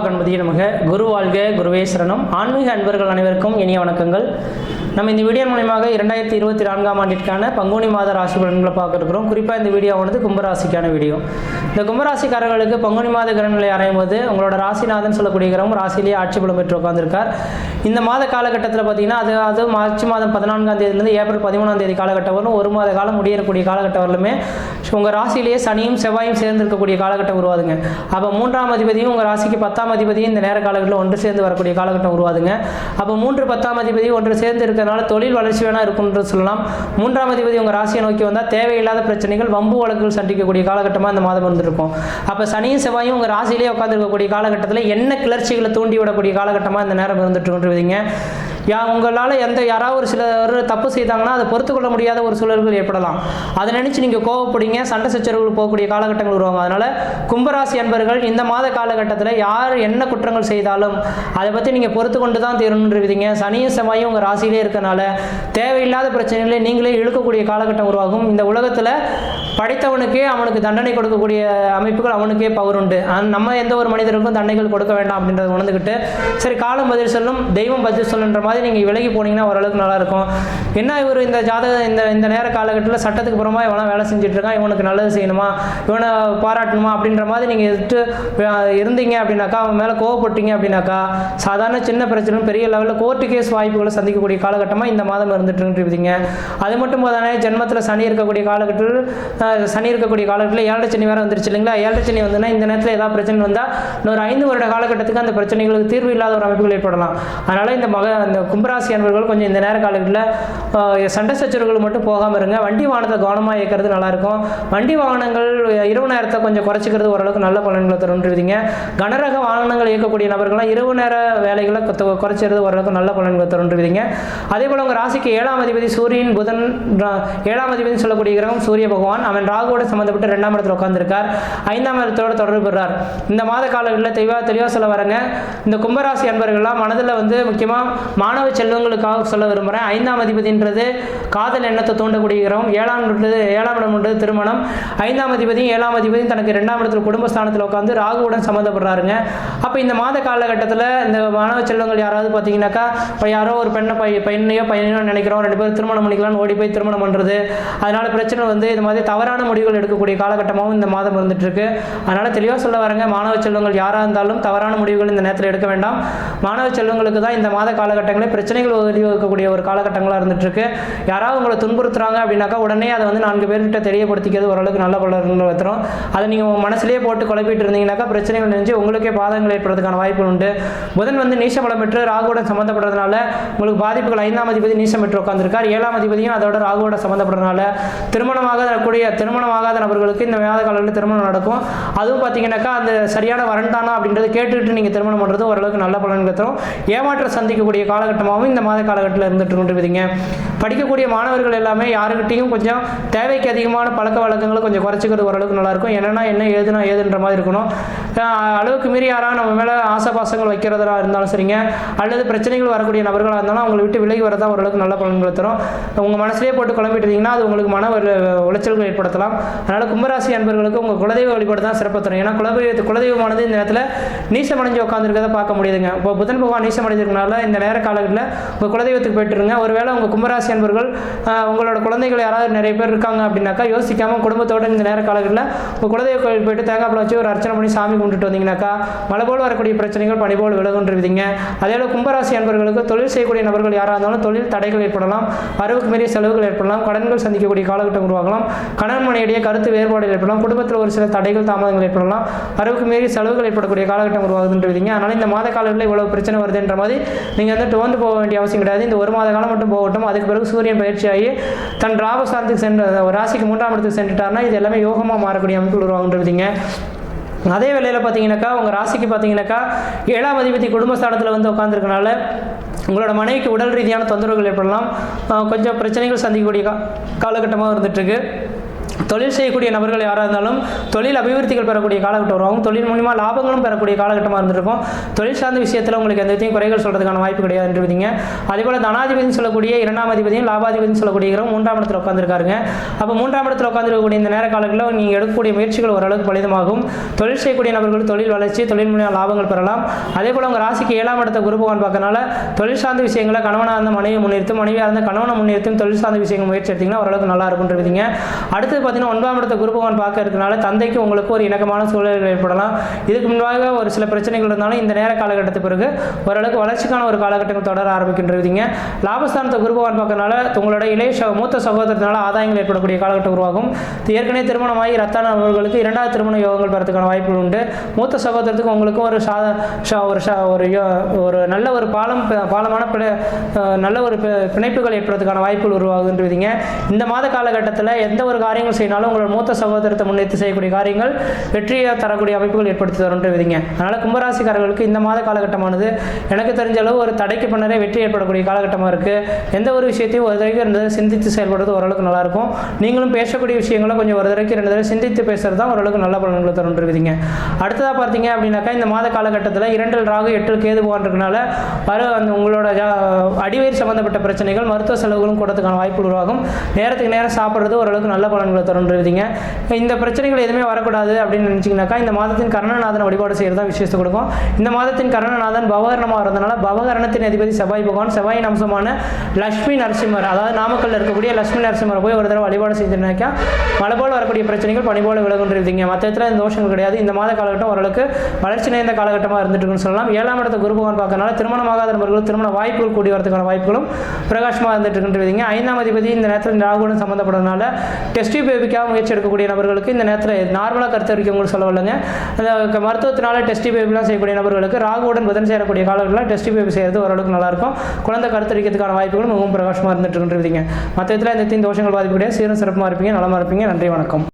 கணபதி நமக. குரு வாழ்க குருவேஸ்வரனும் ஆன்மீக அன்பர்கள் அனைவருக்கும் இனிய வணக்கங்கள். நம்ம இந்த வீடியோ மூலயமாக இரண்டாயிரத்தி இருபத்தி நான்காம் ஆண்டிற்கான பங்குனி மாத ராசி பலன்களை பார்க்க குறிப்பாக இந்த வீடியோவானது கும்பராசிக்கான வீடியோ. இந்த கும்பராசிக்காரர்களுக்கு பங்குனி மாத கிரகங்களை அறையும் போது உங்களோட ராசிநாதன் சொல்லக்கூடிய கிரகம் ராசியிலேயே ஆட்சி பலம் பெற்று உட்காந்துருக்கார் இந்த மாத காலகட்டத்தில் பார்த்தீங்கன்னா அது அது மார்ச் மாதம் பதினான்காம் தேதியிலிருந்து ஏப்ரல் பதிமூணாம் தேதி காலகட்டம் வரும் ஒரு மாத காலம் முடியக்கூடிய காலகட்டம் வரலுமே உங்கள் ராசியிலேயே சனியும் செவ்வாயும் சேர்ந்து இருக்கக்கூடிய காலகட்டம் உருவாதுங்க. அப்போ மூன்றாம் அதிபதியும் உங்கள் ராசிக்கு பத்தாம் அதிபதியும் இந்த நேர காலகட்டத்தில் ஒன்று சேர்ந்து வரக்கூடிய காலகட்டம் உருவாதுங்க. அப்போ மூன்று பத்தாம் அதிபதி ஒன்று சேர்ந்து இருக்க இருக்கிறனால தொழில் வளர்ச்சி வேணா இருக்குன்றது சொல்லலாம். மூன்றாம் அதிபதி உங்கள் ராசியை நோக்கி வந்தால் தேவையில்லாத பிரச்சனைகள் வம்பு வழக்குகள் சந்திக்கக்கூடிய காலகட்டமாக இந்த மாதம் இருந்திருக்கும். அப்போ சனியும் செவ்வாயும் உங்கள் ராசியிலே உட்காந்துருக்கக்கூடிய காலகட்டத்தில் என்ன கிளர்ச்சிகளை தூண்டி விடக்கூடிய காலகட்டமாக இந்த நேரம் இருந்துட்டு இருக்குன்றீங்க. யா உங்களால் எந்த யாராவது ஒரு சிலர் தப்பு செய்தாங்கன்னா அதை பொறுத்துக்கொள்ள முடியாத ஒரு சூழல்கள் ஏற்படலாம். அதை நினச்சி நீங்கள் கோவப்படுங்க சண்டை சச்சரவுகள் போகக்கூடிய காலகட்டங்கள் வருவாங்க அதனால் கும்பராசி அன்பர்கள் இந்த மாத காலகட்டத்தில் யார் என்ன குற்றங்கள் செய்தாலும் அதை பற்றி நீங்கள் பொறுத்து கொண்டு தான் விதிங்க சனியும் செவ்வாயும் உங்கள் ராசியிலே இருக்கனால தேவையில்லாத பிரச்சனைகளை நீங்களே இழுக்கக்கூடிய காலகட்டம் உருவாகும். இந்த உலகத்தில் படைத்தவனுக்கே அவனுக்கு தண்டனை கொடுக்கக்கூடிய அமைப்புகள் அவனுக்கே பவர் உண்டு. நம்ம எந்த ஒரு மனிதருக்கும் தண்டனைகள் கொடுக்க வேண்டாம் அப்படின்றத உணர்ந்துக்கிட்டு சரி காலம் பதில் சொல்லும் தெய்வம் பதில் சொல்லுன்ற மாதிரி நீங்கள் விலகி போனீங்கன்னா ஓரளவுக்கு நல்லா இருக்கும் என்ன இவர் இந்த ஜாதக இந்த இந்த நேர காலகட்டத்தில் சட்டத்துக்கு புறமா இவனா வேலை செஞ்சுட்டு இருக்கான் இவனுக்கு நல்லது செய்யணுமா இவனை பாராட்டணுமா அப்படின்ற மாதிரி நீங்கள் எதிர்த்து இருந்தீங்க அப்படின்னாக்கா அவன் மேலே கோவப்பட்டீங்க அப்படின்னாக்கா சாதாரண சின்ன பிரச்சனை பெரிய லெவலில் கோர்ட்டு கேஸ் வாய்ப்புகளை சந்திக்கக்கூடிய காலகட்டமாக இந்த மாதம் இருந்துட்டு இருக்குங்க அது மட்டும் போதானே ஜென்மத்தில் சனி இருக்கக்கூடிய காலகட்டத்தில் சனி இருக்கக்கூடிய காலகட்டத்தில் ஏழரை சனி வேறு வந்துருச்சு இல்லைங்களா? ஏழரை சனி வந்துன்னா இந்த நேரத்தில் ஏதாவது பிரச்சனை வந்தால் இன்னொரு ஐந்து வருட காலகட்டத்துக்கு அந்த பிரச்சனைகளுக்கு தீர்வு இல்லாத ஒரு அமைப்புகள் ஏற்படலாம். அதனால் இந்த மக இந்த கும்பராசி அன்பர்கள் கொஞ்சம் இந்த நேர காலத்தில் சண்டை சச்சரவுகள் மட்டும் போகாமல் இருங்க. வண்டி வாகனத்தை கவனமாக இயக்கிறது நல்லாயிருக்கும். வண்டி வாகனங்கள் இரவு நேரத்தை கொஞ்சம் குறைச்சிக்கிறது ஓரளவுக்கு நல்ல பலன்களை தருன்றீங்க கனரக வாகனங்கள் இயக்கக்கூடிய நபர்கள்லாம் இரவு நேர வேலைகளை கொத்த- குறைச்சிறது ஓரளவுக்கு நல்ல பலன்களை தருன்றீங்க அதே போல் உங்கள் ராசிக்கு ஏழாம் அதிபதி சூரியன் புதன் ஏழாம் அதிபதினு சொல்லக்கூடிய கிரகம் சூரிய பகவான் அவன் ராகுவோட சம்மந்தப்பட்டு ரெண்டாம் இடத்துல உட்காந்துருக்கார் ஐந்தாம் இடத்தோட தொடர்பு பெறார் இந்த மாத காலங்களில் தெளிவாக தெளிவாக சொல்ல வரங்க. இந்த கும்பராசி அன்பர்கள்லாம் மனதில் வந்து முக்கியமாக மாணவ செல்வங்களுக்காக சொல்ல விரும்புகிறேன் ஐந்தாம் அதிபதின்றது காதல் எண்ணத்தை தூண்டக்கூடிய கிரகம் ஏழாம் இடம்ன்றது என்றது திருமணம். ஐந்தாம் அதிபதியும் ஏழாம் அதிபதியும் தனக்கு ரெண்டாம் இடத்துல குடும்பஸ்தானத்தில் உட்காந்து ராகுவுடன் சம்மந்தப்படுறாருங்க. அப்போ இந்த மாத காலகட்டத்தில் இந்த மாணவ செல்வங்கள் யாராவது பார்த்தீங்கன்னாக்கா இப்போ யாரோ ஒரு பெண்ணை பை பெண்ணையோ பையனையோ நினைக்கிறோம். ரெண்டு பேரும் திருமணம் பண்ணிக்கலாம்னு ஓடி போய் திருமணம் பண்ணுறது அதனால பிரச்சனை வந்து இது மாதிரி தவறான முடிவுகள் எடுக்கக்கூடிய காலகட்டமாகவும் இந்த மாதம் இருந்துட்டு இருக்கு அதனால தெளிவாக சொல்ல வரேங்க. மாணவ செல்வங்கள் யாராக இருந்தாலும் தவறான முடிவுகள் இந்த நேரத்தில் எடுக்க வேண்டாம். மாணவ செல்வங்களுக்கு தான் இந்த மாத காலகட்டங்களே பிரச்சனைகள் வழிவகுக்கக்கூடிய ஒரு காலகட்டங்களாக இருந்துட்டு இருக்கு யாராவது உங்களை துன்புறுத்துறாங்க அப்படின்னாக்கா உடனே அதை வந்து நான்கு பேர்கிட்ட தெரியப்படுத்திக்கிறது ஓரளவுக்கு நல்ல பலர்கள் வைத்திரும் அதை நீங்கள் உங்கள் மனசுலேயே போட்டு குழப்பிட்டு இருந்தீங்கன்னாக்கா பிரச்சனைகள் நினைஞ்சு உங்களுக்கே பாதங்கள் ஏற்படுறதுக்கான வாய்ப்புகள் உண்டு. புதன் வந்து நீசபலம் பெற்று ராகுவுடன் சம்மந்தப்படுறதுனால உங்களுக்கு பாதிப்புகள் ஐந்தாம் அதிபதி நீசம் பெற்று உட்காந்துருக்கார் ஏழாம் அதிபதியும் அதோட ராகுவோட சம்மந்தப்படுறதுனால திருமணமாகாத கூடிய திருமணமாகாத நபர்களுக்கு இந்த மாத காலங்களில் திருமணம் நடக்கும். அதுவும் பார்த்தீங்கன்னாக்கா அந்த சரியான வரண்டானா அப்படின்றது கேட்டுக்கிட்டு நீங்கள் திருமணம் பண்ணுறது ஓரளவுக்கு நல்ல பலன் தரும் ஏமாற்றம் சந்திக்கக்கூடிய காலகட்டமாகவும் இந்த மாத காலகட்டத்தில் இருந்துட்டு கொண்டிருப்பீங்க படிக்கக்கூடிய மாணவர்கள் எல்லாமே யாருக்கிட்டையும் கொஞ்சம் தேவைக்கு அதிகமான பழக்க வழக்கங்களை கொஞ்சம் குறைச்சிக்கிறது ஓரளவுக்கு நல்லாயிருக்கும். என்னன்னா என்ன ஏதுனா ஏதுன்ற மாதிரி இருக்கணும். அளவுக்கு மீறி யாராவது நம்ம மேலே ஆசைபாசங்கள் வைக்கிறதா இருந்தாலும் சரிங்க. அல்லது பிரச்சனைகள் வரக்கூடிய நபர்களாக இருந்தாலும் அவங்களை விட்டு விலகி வரதான் ஓரளவுக்கு நல்ல பலன்களை தரும். உங்கள் மனசுலேயே போட்டு குழம்பிட்டு அது உங்களுக்கு மன உளைச்சல்கள் ஏற்படுத்தலாம். அதனால் கும்பராசி அன்பர்களுக்கு உங்கள் குலதெய்வ வழிபாடு தான் சிறப்பு தரும். ஏன்னா குலதெய்வ குலதெய்வமானது இந்த நேரத்தில் நீசமடைஞ்சு உட்காந்துருக்கதை பார்க்க முடியுதுங்க. இப்போ புதன் பகவான் நீசமடைஞ்சிருக்கனால இந்த நேர காலகட்டத்தில் உங்கள் குலதெய்வத்துக்கு போயிட்டு இருங்க. ஒருவேளை உங்கள் கும்பராசி அன்பர்கள் உங்களோட குழந்தைகள் யாராவது நிறைய பேர் இருக்காங்க அப்படின்னாக்கா யோசிக்காமல் குடும்பத்தோட இந்த நேர காலங்களில் உங்கள் குலதெய்வ கோயில் போயிட்டு தேங்காய் பழம் வச்சு ஒரு அர்ச்சனை பண்ணி சாமி கும்பிட்டுட்டு வந்தீங்கன்னாக்கா மழை போல் வரக்கூடிய பிரச்சனைகள் பனி போல் விலகுன்றிருவீங்க. அதே கும்பராசி அன்பர்களுக்கு தொழில் செய்யக்கூடிய நபர்கள் யாராக இருந்தாலும் தொழில் தடைகள் ஏற்படலாம். வரவுக்கு மீறிய செலவுகள் ஏற்படலாம். கடன்கள் சந்திக்கக்கூடிய காலகட்டம் உருவாகலாம். கணவன் மனையிடையே கருத்து வேறுபாடுகள் ஏற்படலாம். குடும்பத்தில் ஒரு சில தடைகள் தாமதங்கள் ஏற்படலாம். வரவுக்கு மீறி செலவுகள் ஏற்படக்கூடிய காலகட்டம் உருவாகுதுன்றீங்க அதனால் இந்த மாத காலங்களில் இவ்வளவு பிரச்சனை வருதுன்ற மாதிரி நீங்கள் வந்து துவந்து போக வேண்டிய அவசியம் கிடையாது. இந்த ஒரு மாத காலம் மட்டும் போகட்டும். அதுக்கு பிறகு சூரியன் பயிற்சியாகி தன் ராபஸ்தானத்துக்கு சென்று ராசிக்கு மூன்றாம் இடத்துக்கு சென்றுட்டார்னா இது எல்லாமே யோகமாக மாறக்கூடிய அமைப்புகள் உருவாகுன்றதுங்க அதே வேளையில் பார்த்தீங்கன்னாக்கா உங்கள் ராசிக்கு பார்த்தீங்கன்னாக்கா ஏழாம் அதிபதி குடும்பஸ்தானத்தில் வந்து உட்காந்துருக்கனால உங்களோட மனைவிக்கு உடல் ரீதியான தொந்தரவுகள் ஏற்படலாம். கொஞ்சம் பிரச்சனைகள் சந்திக்கக்கூடிய கா காலகட்டமாக இருந்துகிட்ருக்கு தொழில் செய்யக்கூடிய நபர்கள் யாராக இருந்தாலும் தொழில் அபிவிருத்திகள் பெறக்கூடிய காலகட்டம் வரும் தொழில் மூலிமா லாபங்களும் பெறக்கூடிய காலகட்டமாக இருந்திருக்கும். தொழில் சார்ந்த விஷயத்தில் உங்களுக்கு எந்த விதத்தையும் குறைகள் சொல்கிறதுக்கான வாய்ப்பு கிடையாதுன்றீங்க அதே போல் தனாதிபதினு சொல்லக்கூடிய இரண்டாம் அதிபதியும் லாபாதிபதினு சொல்லக்கூடியவரும் மூன்றாம் இடத்துல உட்காந்துருக்காருங்க அப்போ மூன்றாம் இடத்துல உட்காந்துருக்கக்கூடிய இந்த நேர காலங்களில் நீங்கள் எடுக்கக்கூடிய முயற்சிகள் ஓரளவுக்கு பலிதமாகும். தொழில் செய்யக்கூடிய நபர்கள் தொழில் வளர்ச்சி தொழில் மூலியமாக லாபங்கள் பெறலாம். அதே போல் உங்கள் ராசிக்கு ஏழாம் இடத்த குரு பகவான் பார்க்கறனால தொழில் சார்ந்த விஷயங்களை கணவனாக இருந்த மனைவி முன்னிறுத்தும் மனைவியாக இருந்த கணவனை முன்னிறுத்தும் தொழில் சார்ந்த விஷயங்கள் முயற்சி எடுத்தீங்கன்னா ஓரளவுக்கு நல்லா இருக்குன்றீங்க அடுத்து பார்த்தீங்கன்னா ஒன்பதாம் இடத்த குருபகவான் பார்க்க இருக்கனால தந்தைக்கு உங்களுக்கு ஒரு இணக்கமான சூழல்கள் ஏற்படலாம். இதுக்கு முன்பாக ஒரு சில பிரச்சனைகள் இருந்தாலும் இந்த நேர காலகட்டத்துக்கு பிறகு ஓரளவுக்கு வளர்ச்சிக்கான ஒரு காலகட்டங்கள் தொடர ஆரம்பிக்கின்றீங்க லாபஸ்தானத்தை குருபகவான் பார்க்கறனால உங்களோட இளைய மூத்த சகோதரத்தினால ஆதாயங்கள் ஏற்படக்கூடிய காலகட்டம் உருவாகும். ஏற்கனவே திருமணமாகி ரத்தான அவர்களுக்கு இரண்டாவது திருமண யோகங்கள் பெறதுக்கான வாய்ப்புகள் உண்டு. மூத்த சகோதரத்துக்கு உங்களுக்கும் ஒரு சாத ஒரு ஒரு ஒரு நல்ல ஒரு பாலம் பாலமான பிணை நல்ல ஒரு பிணைப்புகள் ஏற்படுறதுக்கான வாய்ப்புகள் உருவாகுன்றீங்க இந்த மாத காலகட்டத்தில் எந்த ஒரு காரியங்கள் செய்யினாலும் உங்களோட மூத்த சகோதரத்தை முன்னிறுத்தி செய்யக்கூடிய காரியங்கள் வெற்றியை தரக்கூடிய அமைப்புகள் ஏற்படுத்தி தருன்றீங்க அதனால் கும்பராசிக்காரர்களுக்கு இந்த மாத காலகட்டமானது எனக்கு தெரிஞ்ச அளவு ஒரு தடைக்கு பின்னரே வெற்றி ஏற்படக்கூடிய காலகட்டமாக இருக்குது எந்த ஒரு விஷயத்தையும் ஒரு தடவைக்கு ரெண்டு தடவை சிந்தித்து செயல்படுறது ஓரளவுக்கு நல்லாயிருக்கும் நீங்களும் பேசக்கூடிய விஷயங்களை கொஞ்சம் ஒரு தடவைக்கு ரெண்டு தடவை சிந்தித்து பேசுறது தான் ஓரளவுக்கு நல்ல பலன்களை தருன்றீங்க அடுத்ததாக பார்த்தீங்க அப்படின்னாக்கா இந்த மாத காலகட்டத்தில் இரண்டில் ராகு எட்டில் கேது போன்றதுனால வர அந்த உங்களோட அடிவயிர் அடிவயிறு சம்பந்தப்பட்ட பிரச்சனைகள் மருத்துவ செலவுகளும் கூடத்துக்கான வாய்ப்பு உருவாகும். நேரத்துக்கு நேரம் சாப்பிட்றது ஓரளவுக்கு நல்ல பலன்களை தருன்றீங்க இந்த பிரச்சனைகள் எதுவுமே வரக்கூடாது அப்படின்னு நினச்சிங்கனாக்கா இந்த மாதத்தின் கர்ணநாதன் வழிபாடு செய்கிறது தான் விசேஷத்தை கொடுக்கும். இந்த மாதத்தின் கர்ணநாதன் பவகரணமாக இருந்தனால பவகரணத்தின் அதிபதி செவ்வாய் பகவான் செவ்வாயின் அம்சமான லட்சுமி நரசிம்மர் அதாவது நாமக்கல்ல இருக்கக்கூடிய லட்சுமி நரசிம்மரை போய் ஒரு தடவை வழிபாடு செஞ்சிருந்தாக்கா மழை போல் வரக்கூடிய பிரச்சனைகள் பனி போல விலகுன்றீங்க மற்ற இடத்துல இந்த தோஷங்கள் கிடையாது. இந்த மாத காலகட்டம் ஓரளவுக்கு வளர்ச்சி நிறைந்த காலகட்டமாக இருந்துட்டு இருக்குன்னு சொல்லலாம். ஏழாம் இடத்த குரு பகவான் பார்க்கறனால திருமணமாகாத நபர்களும் திருமண வாய்ப்புகள் கூடி வரதுக்கான வாய்ப்புகளும் பிரகாசமாக இருந்துட்டு இருக்கின்றீங்க ஐந்தாம் அதிபதி இந்த நேரத்தில் ராகுடன் சம்மந்தப்படுறதுனால டெஸ்ட் பேபிக்காக முயற்சி எடுக்கக்கூடிய நபர்களுக்கு இந்த நேரத்தில் நார்மலாக கருத்தரிக்கவங்களுக்கு சொல்ல வரலங்க. அந்த மருத்துவத்தினால டெஸ்டி பேபிலாம் செய்யக்கூடிய நபர்களுக்கு ராகுவுடன் புதன் சேரக்கூடிய காலங்களில் டெஸ்டி பேபி செய்கிறது ஓரளவுக்கு நல்லாயிருக்கும். குழந்தை கருத்தரிக்கிறதுக்கான வாய்ப்புகளும் மிகவும் பிரகாசமாக இருந்துட்டு இருக்குன்றீங்க மற்ற இதில் இந்த தீன் தோஷங்கள் பாதிப்பு சீரும் சிறப்பாக இருப்பீங்க நலமாக இருப்பீங்க. நன்றி வணக்கம்.